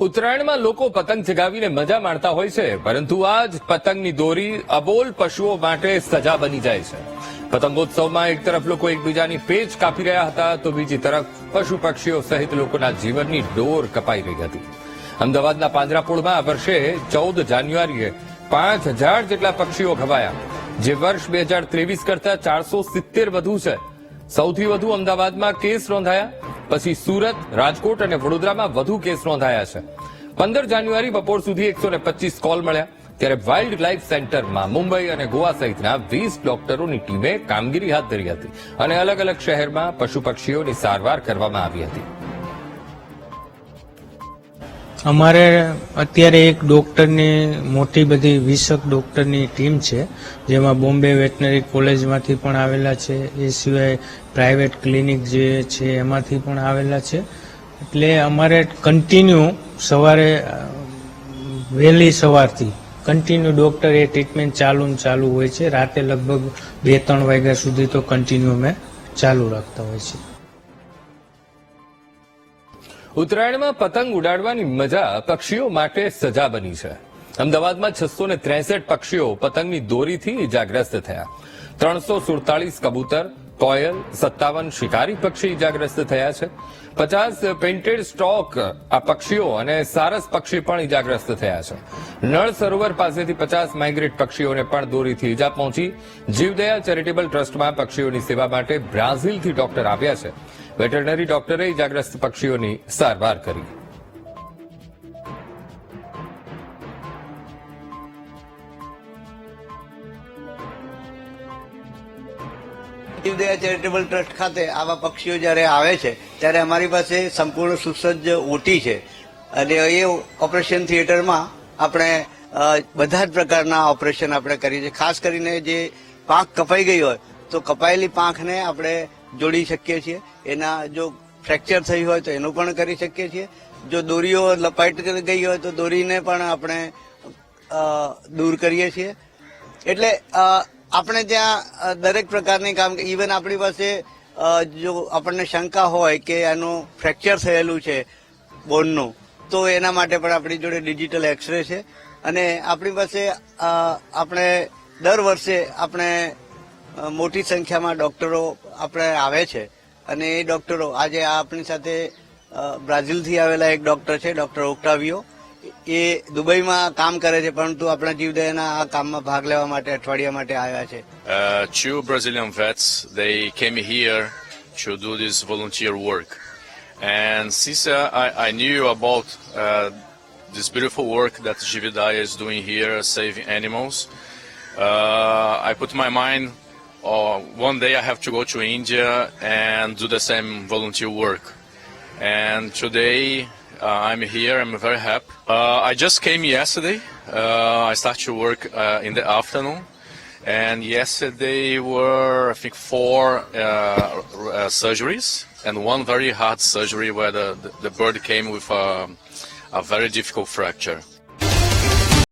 ઉત્તરાયણમાં લોકો પતંગ ચગાવીને મજા માણતા હોય છે, પરંતુ આ જ પતંગની દોરી અબોલ પશુઓ માટે સજા બની જાય છે. પતંગોત્સવમાં એક તરફ લોકો એકબીજાની પેચ કાપી રહ્યા હતા, તો બીજી તરફ પશુ પક્ષીઓ સહિત લોકોના જીવનની ડોર કપાઈ રહી હતી. અમદાવાદના પાંજરાપોળમાં આ વર્ષે ચૌદ જાન્યુઆરીએ પાંચ હજાર જેટલા પક્ષીઓ ખવાયા, જે વર્ષ બે હજાર ત્રેવીસ કરતા ચારસો સિત્તેર વધુ છે. સૌથી વધુ અમદાવાદમાં કેસ નોંધાયા. પછી સુરત, રાજકોટ અને વડોદરામાં વધુ કેસ નોંધાયા છે. પંદર જાન્યુઆરી બપોર સુધી એકસો પચીસ કોલ મળ્યા. ત્યારે વાઇલ્ડ લાઇફ સેન્ટરમાં મુંબઈ અને ગોવા સહિતના વીસ ડોક્ટરોની ટીમે કામગીરી હાથ ધરી હતી અને અલગ અલગ શહેરમાં પશુ પક્ષીઓની સારવાર કરવામાં આવી હતી. અમારે અત્યારે એક ડોક્ટરની, મોટી બધી વીસક ડોક્ટરની ટીમ છે, જેમાં બોમ્બે વેટનરી કોલેજમાંથી પણ આવેલા છે, એ સિવાય પ્રાઇવેટ ક્લિનિક જે છે એમાંથી પણ આવેલા છે. એટલે અમારે કન્ટિન્યુ સવારે, વહેલી સવારથી કન્ટિન્યુ ડોક્ટર એ ટ્રીટમેન્ટ ચાલુ ને ચાલુ હોય છે. રાતે લગભગ બે ત્રણ વાગ્યા સુધી તો કન્ટિન્યુ અમે ચાલુ રાખતા હોય છે. ઉત્તરાયણમાં પતંગ ઉડાડવાની મજા પક્ષીઓ માટે સજા બની છે. અમદાવાદમાં છસો ને ત્રેસઠ પક્ષીઓ પતંગની દોરીથી ઇજાગ્રસ્ત થયા. ત્રણસો સુડતાલીસ કબૂતર કોયલ સત્તાવન શિકારી પક્ષી ઇજાગ્રસ્ત થયા છે. પચાસ પેન્ટેડ સ્ટોક આ પક્ષીઓ અને સારસ પક્ષી પણ ઇજાગ્રસ્ત થયા છે. નળ સરોવર પાસેથી પચાસ માઇગ્રેટ પક્ષીઓને પણ દોરીથી ઇજા પહોંચી. જીવદયા ચેરિટેબલ ટ્રસ્ટમાં પક્ષીઓની સેવા માટે બ્રાઝિલથી ડોક્ટર આવ્યા છે. વેટરનરી ડોક્ટરે ઇજાગ્રસ્ત પક્ષીઓની સારવાર કરી. જીવદયા ચેરિટેબલ ટ્રસ્ટ ખાતે આવા પક્ષીઓ જ્યારે આવે છે, ત્યારે અમારી પાસે સંપૂર્ણ સુસજ્જ ઓટી છે. અને એ ઓપરેશન થિયેટરમાં આપણે બધા જ પ્રકારના ઓપરેશન આપણે કરીએ છીએ. ખાસ કરીને જે પાંખ કપાઈ ગઈ હોય, તો કપાયેલી પાંખને આપણે જોડી શકીએ છીએ. એના જો ફ્રેક્ચર થઈ હોય તો એનું પણ કરી શકીએ છીએ. જો દોરીઓ લપાટ ગઈ હોય તો દોરીને પણ આપણે દૂર કરીએ છીએ. એટલે આપણે ત્યાં દરેક પ્રકારની કામ ઇવન આપણી પાસે જો આપણને શંકા હોય કે એનું ફ્રેક્ચર થયેલું છે બોનનું, તો એના માટે પણ આપણી જોડે ડિજિટલ એક્સરે છે. અને આપણી પાસે આપણે દર વર્ષે આપણે મોટી સંખ્યામાં ડોક્ટરો આપણે આવે છે. અને એ ડોક્ટરો, આજે આપણી સાથે બ્રાઝિલથી આવેલા એક ડોક્ટર છે, doctor Octavio. એ દુબઈમાં કામ કરે છે પરંતુ આપણા જીવદયાના આ કામમાં ભાગ લેવા માટે અઠવાડિયા માટે આવ્યા છે Uh, two Brazilian vets, they came here to do this volunteer work. And since uh, I, I knew about uh, this beautiful work that Jividaya is doing here, saving animals, uh, I put my mind, uh, one day I have to go to India and do the same volunteer work. And today uh, I'm here. I'm very happy. Uh, I just came yesterday. Uh, I started to work uh, in the afternoon, and yesterday were I think four uh, uh, surgeries and one very hard surgery where the, the, the bird came with a, a very difficult fracture.